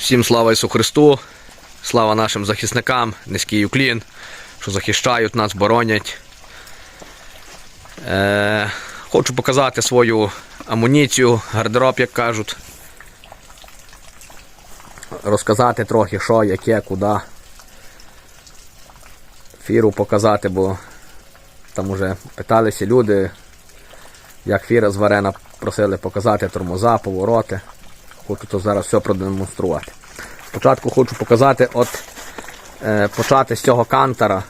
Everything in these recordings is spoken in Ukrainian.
Всім слава Ісу Христу, слава нашим захисникам, низький уклін, що захищають нас, боронять. Е, хочу показати свою амуніцію, гардероб, як кажуть. Розказати трохи, що, яке, куди. Фіру показати, бо там уже питалися люди, як фіра зварена, просили показати тормоза, повороти. Хочу то зараз все продемонструвати. Спочатку хочу показати, от е, почати з цього кантара.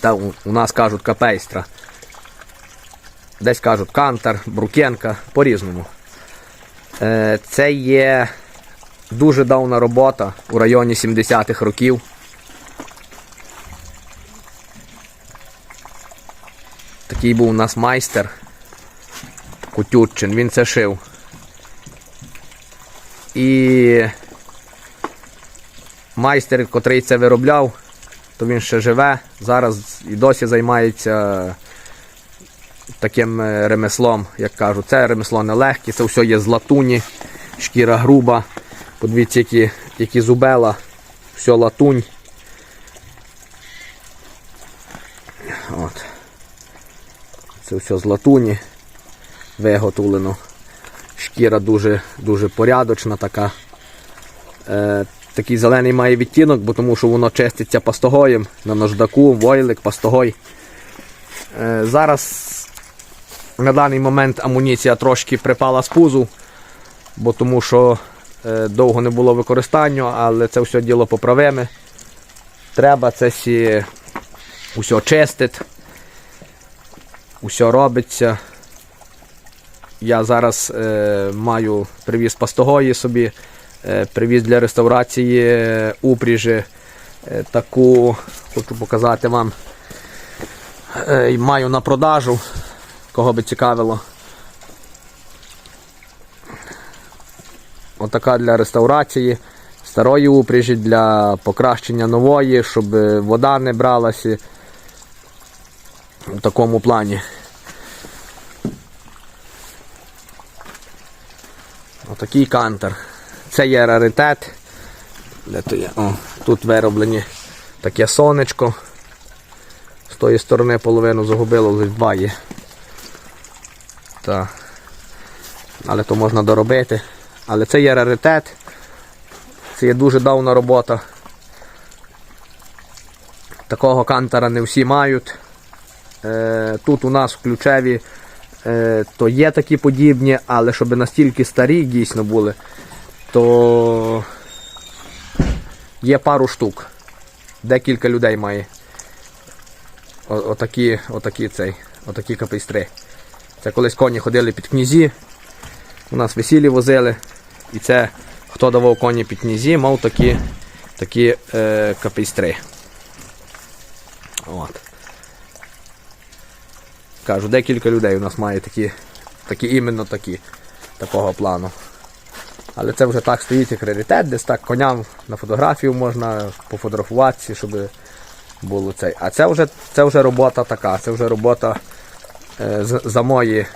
Та у, нас кажуть капейстра. Десь кажуть кантар, брукенка, по-різному. Е, це є дуже давна робота у районі 70-х років. Такий був у нас майстер Кутютчин, він це шив. І майстер, котрий це виробляв, то він ще живе. Зараз і досі займається таким е, ремеслом, як кажуть. Це ремесло нелегке, це все є з латуні, шкіра груба. Подивіться, які, які зубела, все латунь. От. Це все з латуні виготовлено. Шкіра дуже дуже порядочна така. Е, такий зелений має відтінок, бо тому що воно чиститься пастогоєм на наждаку, войлик, пастогой. Е, зараз на даний момент амуніція трошки припала з пузу, бо тому що е, довго не було використання, але це все діло поправиме. Треба це всі усе чистити, усе робиться. Я зараз е, маю привіз пастогої собі, е, привіз для реставрації е, упріжі. Е, таку хочу показати вам. Е, маю на продажу, кого би цікавило. Отака для реставрації старої упряжі для покращення нової, щоб е, вода не бралася в такому плані. Отакий кантер. Це є раритет. Де то є? О, тут вироблені таке сонечко. З тої сторони половину загубило, лише два є. Так. Але то можна доробити. Але це є раритет. Це є дуже давна робота. Такого кантера не всі мають. Е, Тут у нас в ключеві то є такі подібні, але щоб настільки старі дійсно були, то є пару штук. Декілька людей має. Отакі, отакі цей, отакі капейстри. Це колись коні ходили під князі, у нас весілі возили. І це хто давав коні під князі, мав такі, такі е, капейстри. От. Кажу, декілька людей у нас має такі, такі іменно такі, такого плану. Але це вже так стоїть як раритет, десь так коням на фотографію можна пофотографуватися, щоб було цей. А це вже, це вже робота така, це вже робота е, за мої,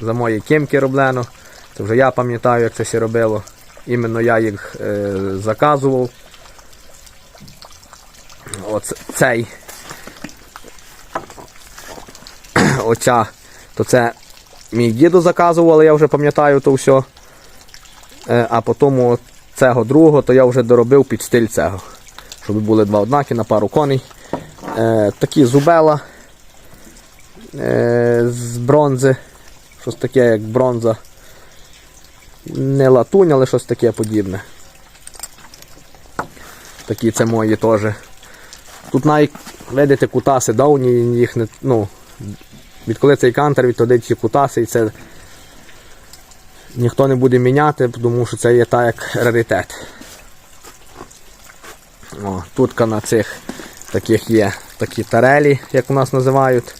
за мої кімки роблено. Це вже я пам'ятаю, як це все робило. Іменно я їх е, заказував. Оце, цей оця, то це мій діду заказував, але я вже пам'ятаю то все. А потім цього другого, то я вже доробив під стиль цього. Щоб були два однакі на пару коней. Е, такі зубела е, з бронзи. Щось таке, як бронза. Не латунь, але щось таке подібне. Такі це мої теж. Тут навіть, видите, кутаси давні, їх не, ну, Відколи цей кантер, відтоді ці кутаси, і це ніхто не буде міняти, тому що це є так як раритет. О, тут на цих таких є такі тарелі, як у нас називають.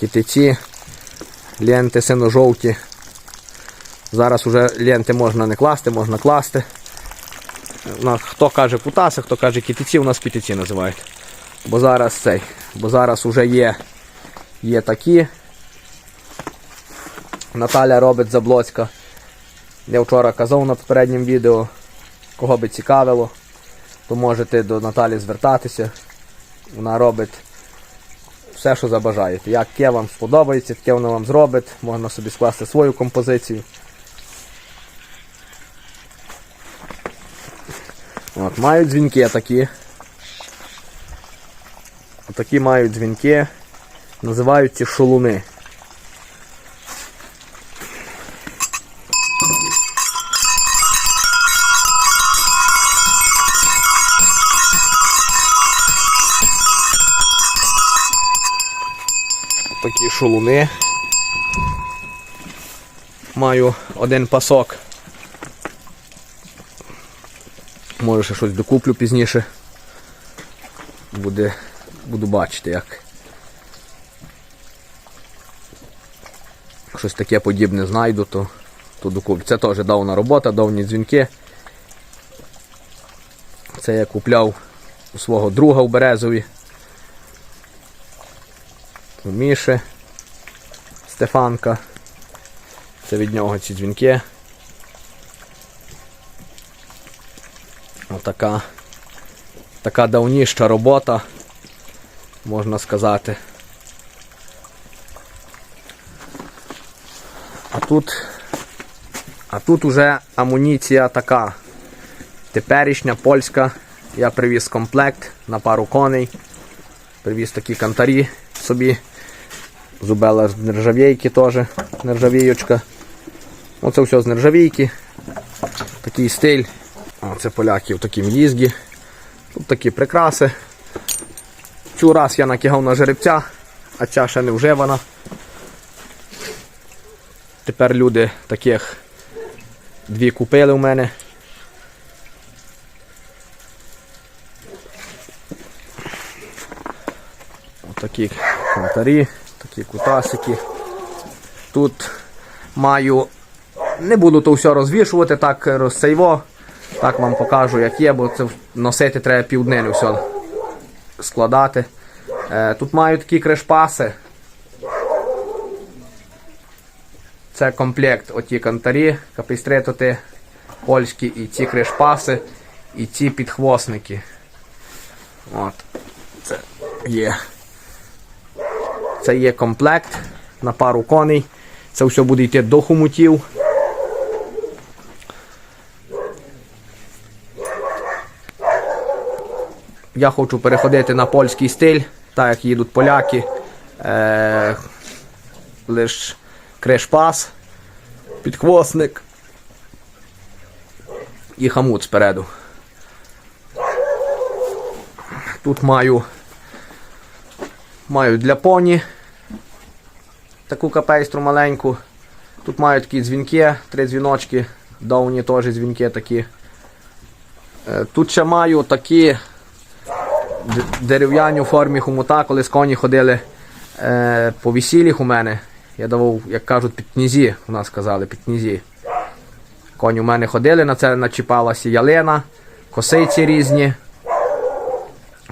Китиці, ленти сино-жовті. Зараз вже ленти можна не класти, можна класти. Хто каже кутаси, хто каже китиці, у нас китиці називають. Бо зараз цей, бо зараз вже є, є такі. Наталя робить Заблоцька. Я вчора казав на попередньому відео, кого би цікавило, то можете до Наталі звертатися. Вона робить все, що забажаєте. Яке вам сподобається, таке вона вам зробить, можна собі скласти свою композицію. От, мають дзвінки такі. Отакі мають дзвінки. Називаються шолуни. Такі шолуни. Маю один пасок. Може ще щось докуплю пізніше. Буде, буду бачити як. Щось таке подібне знайду, то, то докуплю. Це теж давна робота, давні дзвінки. Це я купляв у свого друга в Березові. У Міші Стефанка. Це від нього ці дзвінки. Отака така давніша робота, можна сказати. А тут, а тут уже амуніція така. Теперішня польська. Я привіз комплект на пару коней. Привіз такі кантарі собі. Зубела з нержавійки теж, нержавіючка. Оце все з нержавійки. Такий стиль. О, це поляки в такому їзді. Тут такі прикраси. Цю раз я накигав на жеребця, а ця ще не вживана. Тепер люди таких дві купили у мене. Отакі коментарі, такі кутасики. Тут маю, не буду то все розвішувати, так розсейво. Так вам покажу, як є, бо це носити треба півднини все складати. Е, тут маю такі кришпаси. Це комплект оті кантарі, капістритоти польські і ці кришпаси, і ці підхвосники. От. Це є. Це є комплект на пару коней. Це все буде йти до хомутів. Я хочу переходити на польський стиль, так як їдуть поляки. Е, лиш кришпас, підхвосник і хамут спереду. Тут маю маю для поні таку капейстру маленьку. Тут маю такі дзвінки, три дзвіночки, давні теж дзвінки такі. Е, Тут ще маю такі дерев'яні у формі хомута, коли з коні ходили е, по весіллях у мене. Я давав, як кажуть, під князі, у нас казали, під князі. Коні у мене ходили, на це начіпалася ялина, косиці різні.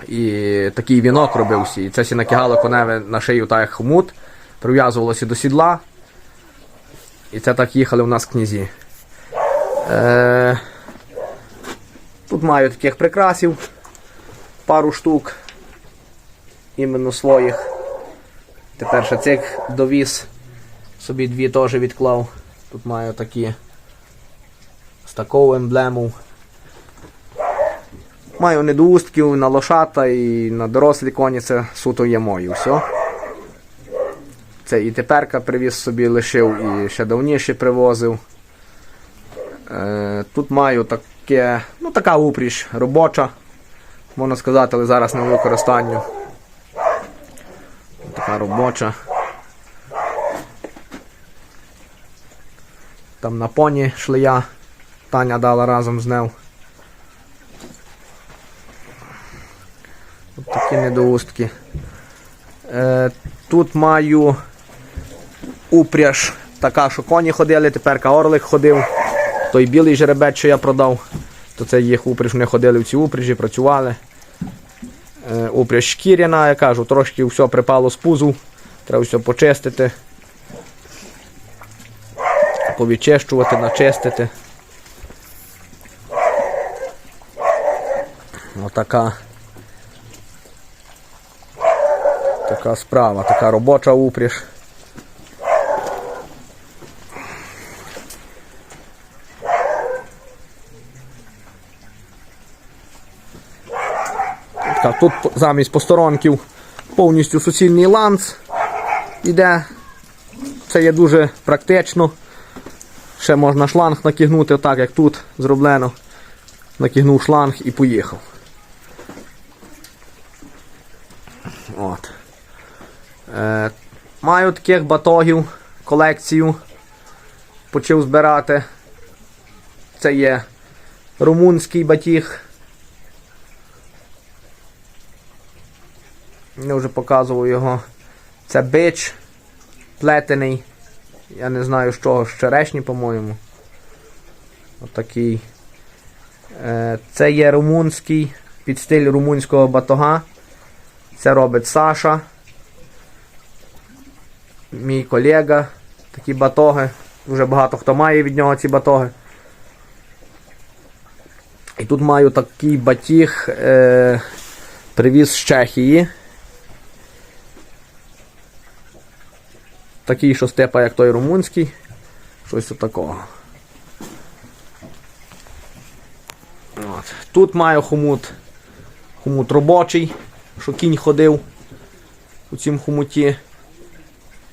І такий вінок робився. І це сі накигало коневе на шию так як хомут, прив'язувалося до сідла. І це так їхали у нас князі. Е, тут маю таких прикрасів пару штук іменно своїх. Тепер ще цих довіз. Собі дві теж відклав. Тут маю такі з такого емблему. Маю недоустків на лошата і на дорослі коні це суто є мої. Все. Це і теперка привіз собі лишив, і ще давніше привозив. Е, тут маю таке, ну така упріж робоча можна сказати, але зараз не в використанню. Така робоча. Там на поні шлея Таня дала разом з нею. От такі недоустки. Е, тут маю упряж така, що коні ходили, тепер орлик ходив. Той білий жеребець, що я продав, то це їх упряж, вони ходили в ці упряжі, працювали. Е, упряж шкіряна, я кажу, трошки все припало з пузу, треба все почистити. повідчищувати, начистити. Отака. Така справа, така робоча упряж. Така, тут замість посторонків повністю суцільний ланц іде. Це є дуже практично. Ще можна шланг накигнути, так як тут зроблено. Накигнув шланг і поїхав. От. Е, маю таких батогів, колекцію. Почав збирати. Це є румунський батіг. Я вже показував його. Це бич плетений. Я не знаю з чого, з черешні, по-моєму. Отакий. Е, Це є румунський під стиль румунського батога. Це робить Саша. Мій колега. Такі батоги. Дуже багато хто має від нього ці батоги. І тут маю такий батіг. Е, привіз з Чехії. Такий, що степа, як той румунський. Щось такого. От. Тут маю хомут. Хомут робочий, що кінь ходив у цім хомуті.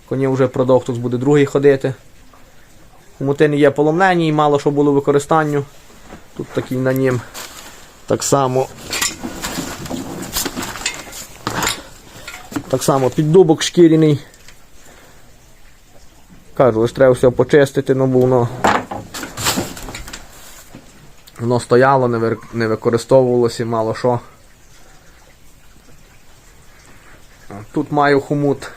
Коні вже продав, хтось буде другий ходити. Хомути не є поломлені, мало що було використанню. Тут такий на нім так само. Так само піддубок шкіряний. Кажу, лише треба все почистити, ну воно, воно стояло, не, вир- не використовувалося, мало що. Тут маю хомут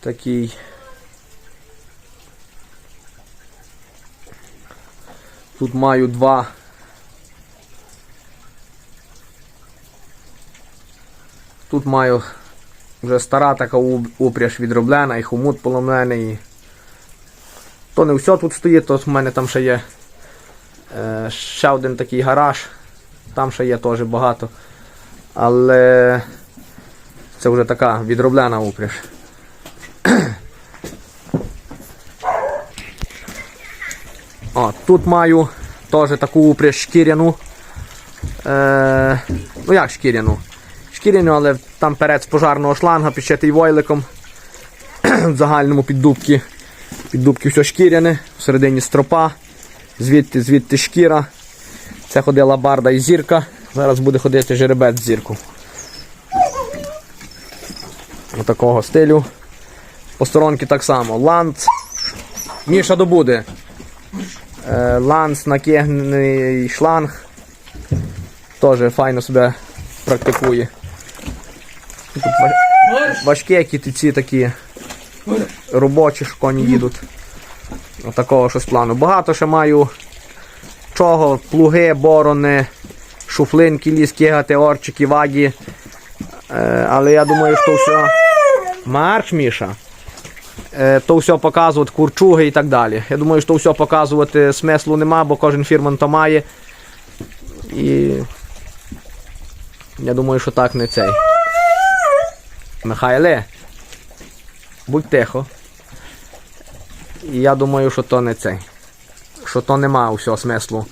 такий. Тут маю два. Тут маю вже стара така упряж відроблена, і хомут поломлений. То не все тут стоїть, то в мене там ще є е, ще один такий гараж. Там ще є теж багато. Але це вже така відроблена упряж. О, тут маю теж таку упряж шкіряну. Е, ну як шкіряну? Шкіряну, але там перед з пожарного шланга підшитий войликом. В загальному піддубки. Піддубки все шкіряне, всередині стропа, звідти, звідти шкіра. Це ходила барда і зірка. Зараз буде ходити жеребець з зірку. Отакого стилю. Посторонки так само. Ланц. Міша добуде. Е, ланц, накигнений шланг. Теж файно себе практикує. Тут важкі які ці такі робочі, що коні їдуть. Отакого щось плану. Багато ще маю чого, плуги, борони, шуфлинки, ліски, гати, орчики, вагі. Е, але я думаю, що все. Марш, Міша. Е, то все показувати, курчуги і так далі. Я думаю, що все показувати смислу нема, бо кожен фірман то має. І я думаю, що так не цей. Михайле, будь тихо. І я думаю, що то не цей. Що то нема всього смислу.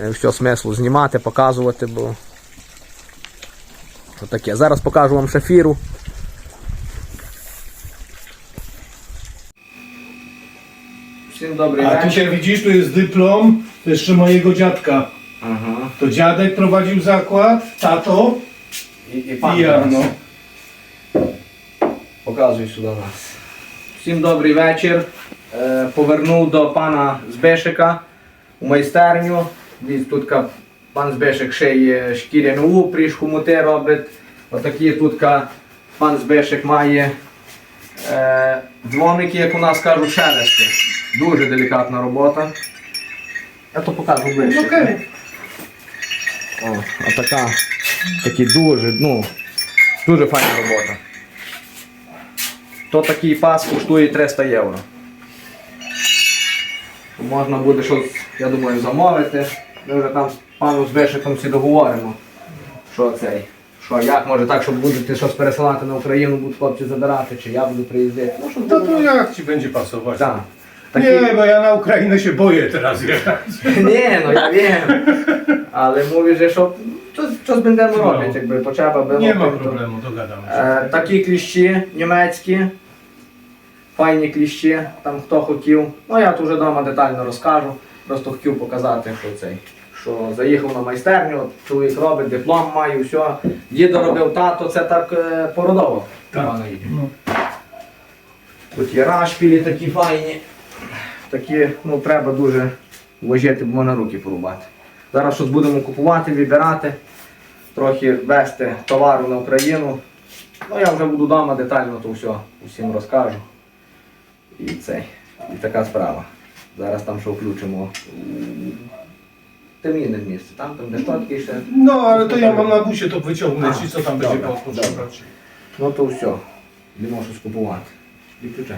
е, Всього смислу знімати, показувати, бо. Що таке. Зараз покажу вам шафіру. Всім добрий A tutaj widzisz, tu jest dyplom, jeszcze mojego dziadka. Ага. To dziadek prowadził zakład, tato І, і i ja, no. Показуй сюди нас. Всім добрий вечір. Е, Повернув до пана Збешика у майстерню. Тут пан Збешик шиє шкіряну упріж, хомути робить. Отакі тут пан Збешик має е, дзвоники, як у нас кажуть, шелести. Дуже делікатна робота. Я то покажу ближче. Okej. О, а така, такі дуже, ну, дуже файна робота. То такий пас коштує 300 євро. Можна буде щось, я думаю, замовити. Ми вже там з паном Збешиком всі договоримо. Що цей? Що, як може так, щоб будете щось пересилати на Україну, будуть хлопці забирати, чи я буду приїздити. Ну, що To to jak ci będzie pasować? Так. Такі... Nie, bo ja na Ukrainę się boję teraz jechać. Ні, ну я wiem. Але mówię, że що, щось, щось potrzeba było. Nie ma to- problemu, dogadamy się. Е, такі кліщі німецькі, файні кліщі, там хто хотів. Ну я тут вже вдома детально розкажу. Просто хотів показати, що цей. Що заїхав на майстерню, от чоловік робить, диплом має, все. Дідо робив тато, це так е, породово. Так. No. Тут є рашпілі такі файні. Такі, ну треба дуже вважати, бо можна руки порубати. Зараз щось будемо купувати, вибирати, трохи вести товару на Україну. Ну я вже буду вдома детально то все усім розкажу. І цей. І така справа. Зараз там що включимо. Темніне місце. Там, там де щотки ще. No, ale to ja mam na busie to wyciągnę A, ci, co tam będzie dobra, potrzebować. Ну то все. Йдемо щось купувати. Відключай.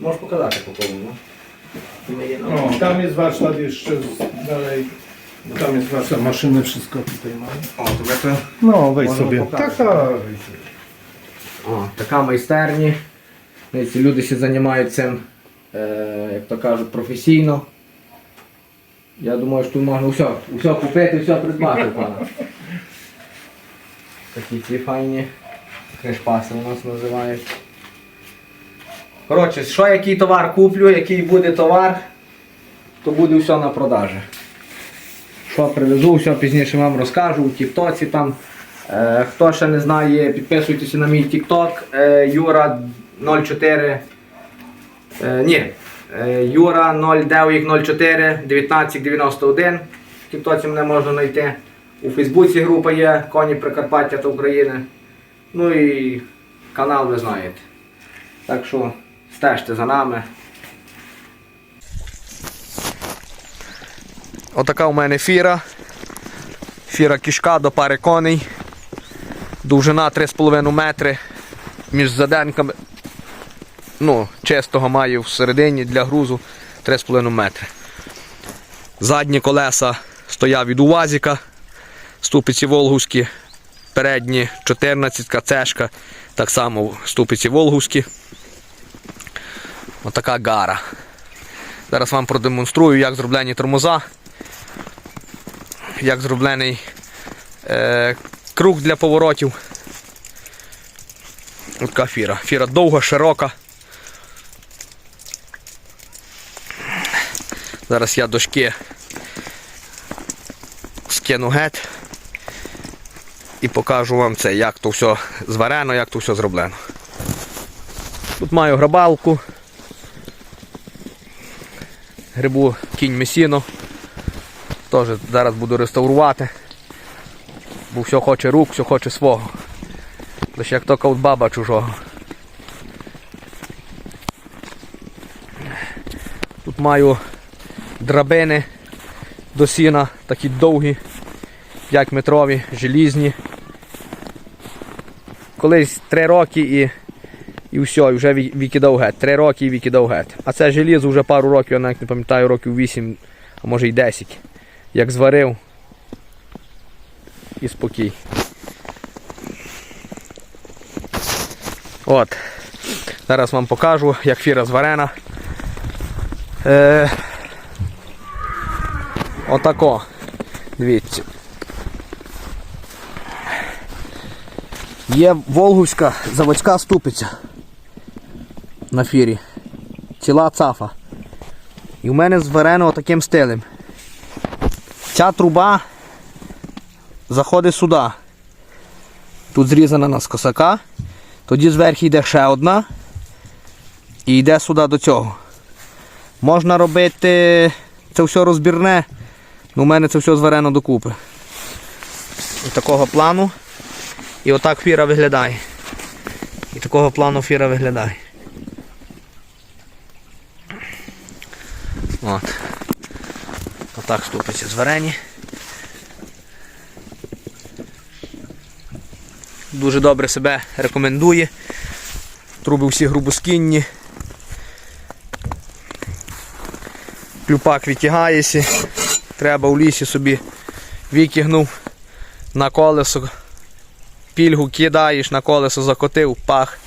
Можеш показати по кому, ну? Ми є на- No, tam jest warsztat jeszcze z- dalej. Tam jest warsztat, maszyny, wszystko tutaj mamy. О, тобі це. No, wejdź Można sobie. pokazać. Tak, tak, wejdź sobie. О, така майстерня. Ці люди ще займаються цим, е, як то кажуть, професійно. Я думаю, що тут можна все, все купити, все придбати, пана. Такі ці файні кришпаси у нас називають. Коротше, що який товар куплю, який буде товар, то буде все на продажі. Що привезу, все пізніше вам розкажу у Тіктоці там. Е, хто ще не знає, підписуйтеся на мій Тікток. Е, Юра 04. Е, ні. Е, Юра 0904 1991. В Тіктоці мене можна знайти. У Фейсбуці група є Коні Прикарпаття та України. Ну і канал ви знаєте. Так що стежте за нами. Отака у мене фіра. Фіра кішка до пари коней. Довжина 3,5 метри. Між заденками. Ну, чистого маю всередині для грузу 3,5 метри. Задні колеса стояв від УАЗіка. Ступиці Волгуські. Передні 14 цешка. Так само ступиці Волгуські. Отака гара. Зараз вам продемонструю, як зроблені тормоза як зроблений е, круг для поворотів. От така фіра. Фіра довга, широка. Зараз я дошки скину геть і покажу вам це, як то все зварено, як то все зроблено. Тут маю грабалку. Грибу кінь месіно. Теж зараз буду реставрувати. Бо все хоче рук, все хоче свого. Лише як то каут баба чужого. Тут маю драбини до сіна, такі довгі, 5 метрові, желізні. Колись 3 роки і, і все, і вже ві- викидав геть. 3 роки і викидав геть. А це желізо вже пару років, я навіть не пам'ятаю, років 8, а може й 10 як зварив і спокій. От. Зараз вам покажу, як фіра зварена. Е, отако. Дивіться. Є Волгуська заводська ступиця на фірі. Ціла цафа. І в мене зварено таким стилем. Ця труба заходить сюди. Тут зрізана на з косака. Тоді зверху йде ще одна. І йде сюди до цього. Можна робити це все розбірне. Але у мене це все зварено докупи. І такого плану. І отак фіра виглядає. І такого плану фіра виглядає. От. Отак ступиці зварені. Дуже добре себе рекомендує. Труби всі грубоскінні. Клюпак витягаєся. Треба у лісі собі викигнув на колесо. Пільгу кидаєш, на колесо закотив, пах.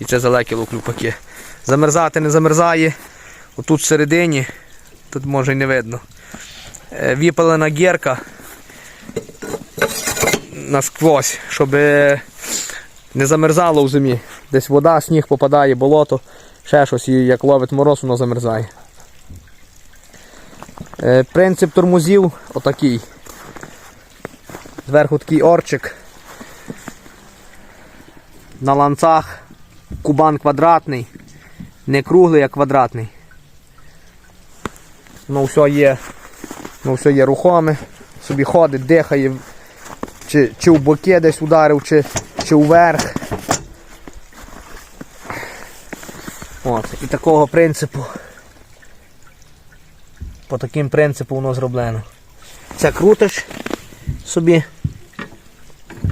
І це залетіло в клюпаки. Замерзати не замерзає. Отут всередині, тут може й не видно. Е, Випалена гірка насквозь, щоб е, не замерзало в зимі. Десь вода, сніг попадає, болото, ще щось, і як ловить мороз, воно замерзає. Е, Принцип тормозів отакий. Зверху такий орчик. На ланцах кубан квадратний, не круглий, а квадратний. Ну все є, ну все є рухоме, собі ходить, дихає, чи, чи в боки десь ударив, чи, чи вверх. От, і такого принципу. По таким принципу воно зроблено. Це крутиш собі,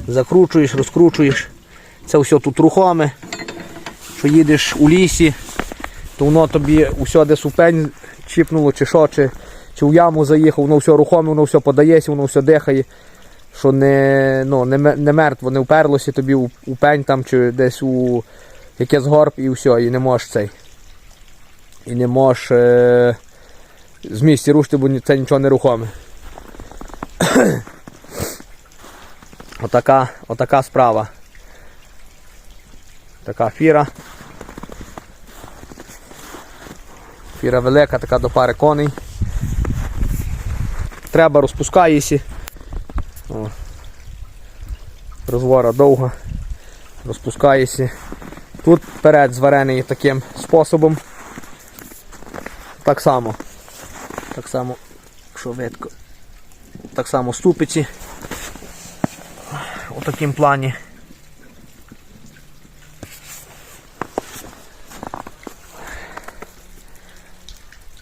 закручуєш, розкручуєш. Це все тут рухоме. Що їдеш у лісі, то воно тобі усе десь у пень чіпнуло, чи що, чи, чи в яму заїхав, воно все рухоме, воно все подається, воно все дихає. Що не, ну, не, не мертво, не вперлося тобі у, у пень там, чи десь у якийсь горб і все, і не можеш цей. І не можеш е, з місця рушити, бо це нічого не рухоме. отака, отака справа. Така фіра. Фіра велика, така до пари коней. Треба розпускаєшся. Розвора довга. Розпускаєшся. Тут перед зварений таким способом. Так само. Так само, що видко. Так само ступиці. У таким плані.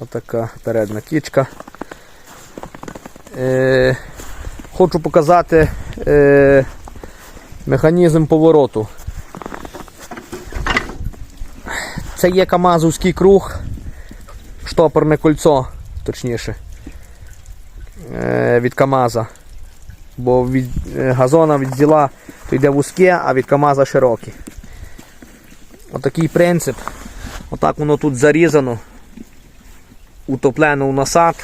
Отака передна кічка. Е, хочу показати е, механізм повороту. Це є камазовський круг, штопорне кольцо, точніше, е, від Камаза. Бо від е, газона від діла то йде вузьке, а від Камаза широке. Отакий принцип. Отак воно тут зарізано утоплено в насад.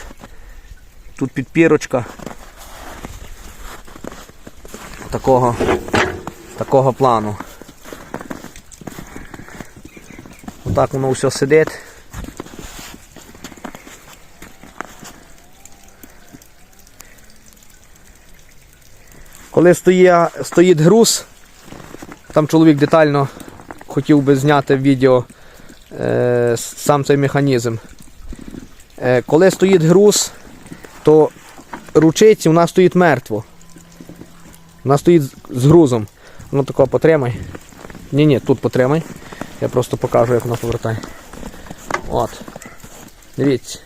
Тут підпірочка. Такого, такого плану. Отак воно все сидить. Коли стоїть, груз, там чоловік детально хотів би зняти в відео е, сам цей механізм. Е, Коли стоїть груз, то ручиці у нас стоїть мертво. Вона стоїть з- грузом. Ну тако потримай. Ні, ні, тут потримай. Я просто покажу, як вона повертає. От. Дивіться.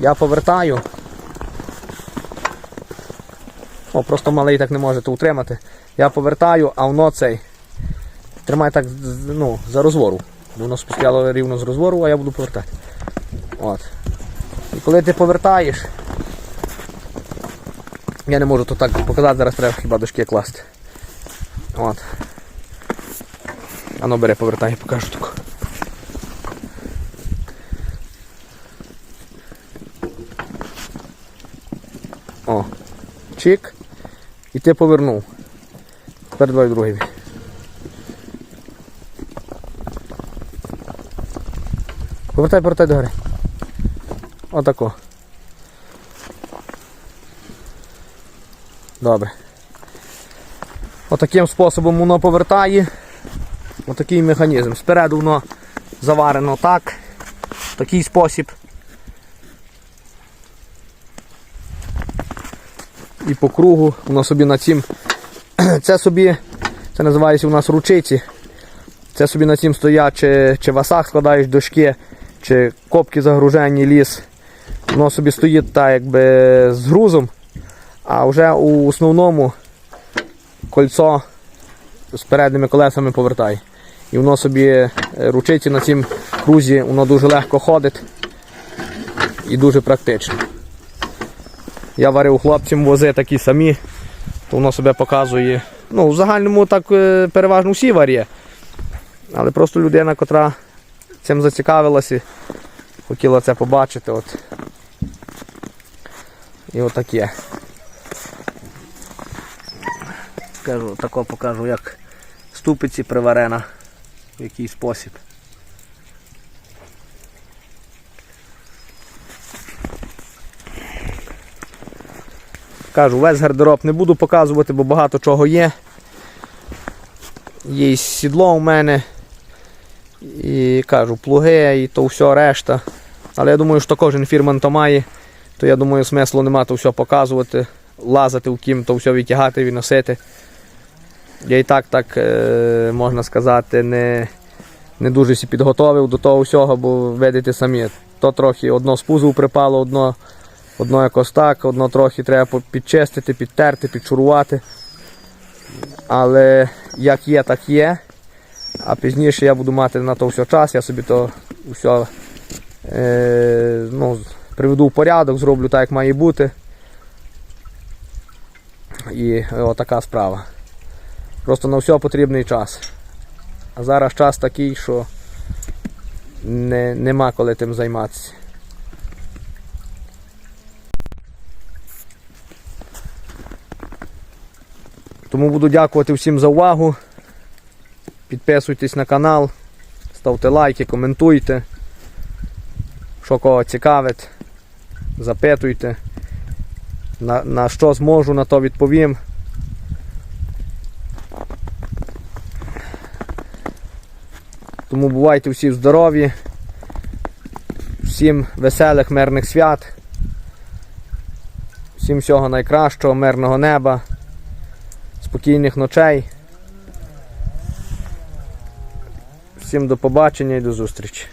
Я повертаю. О, просто малий так не можете утримати. Я повертаю, а воно цей. Тримай так ну, за розвору. Воно спустяло рівно з розвору, а я буду повертати. От. І коли ти повертаєш, я не можу то так показати, зараз треба хіба дошки класти. От. Ано бере, повертай, покажу таку. О. Чик. І ти повернув. Тепер давай другий. Повертай, повертай до гори. Отако. Добре. Отаким способом воно повертає. Отакий механізм. Спереду воно заварено так. В такий спосіб. І по кругу воно собі на цім. Це собі, це називається у нас ручиці. Це собі на цім стоять, чи, чи васах складаєш дошки, чи копки загружені ліс. Воно собі стоїть так, якби з грузом, а вже у основному кольцо з передніми колесами повертає. І воно собі е, ручиці на цім крузі, воно дуже легко ходить і дуже практично. Я варив хлопцям вози такі самі, то воно себе показує. Ну, в загальному так е, переважно всі варє. Але просто людина, котра цим зацікавилася, хотіла це побачити. От. І отаке. Скажу, тако покажу, як ступиці приварена, в який спосіб. Кажу, весь гардероб не буду показувати, бо багато чого є. Є і сідло у мене. І кажу, плуги, і то все решта. Але я думаю, що кожен фірман то має, то я думаю, смислу нема то все показувати, лазити в кім, то все витягати, відносити. Я і так, так е, можна сказати, не, не дуже підготовив до того всього, бо видите самі, то трохи одно з пузу припало, одно, одно якось так, одно трохи треба підчистити, підтерти, підшурувати. Але як є, так є. А пізніше я буду мати на то все час, я собі то все е, ну, приведу в порядок, зроблю так, як має бути. І отака справа. Просто на все потрібний час. А зараз час такий, що не, нема коли тим займатися. Тому буду дякувати всім за увагу. Підписуйтесь на канал, ставте лайки, коментуйте. Що кого цікавить, запитуйте. На, на що зможу, на то відповім. Тому бувайте всі здорові, всім веселих, мирних свят, всім всього найкращого, мирного неба, спокійних ночей. Всім до побачення і до зустрічі.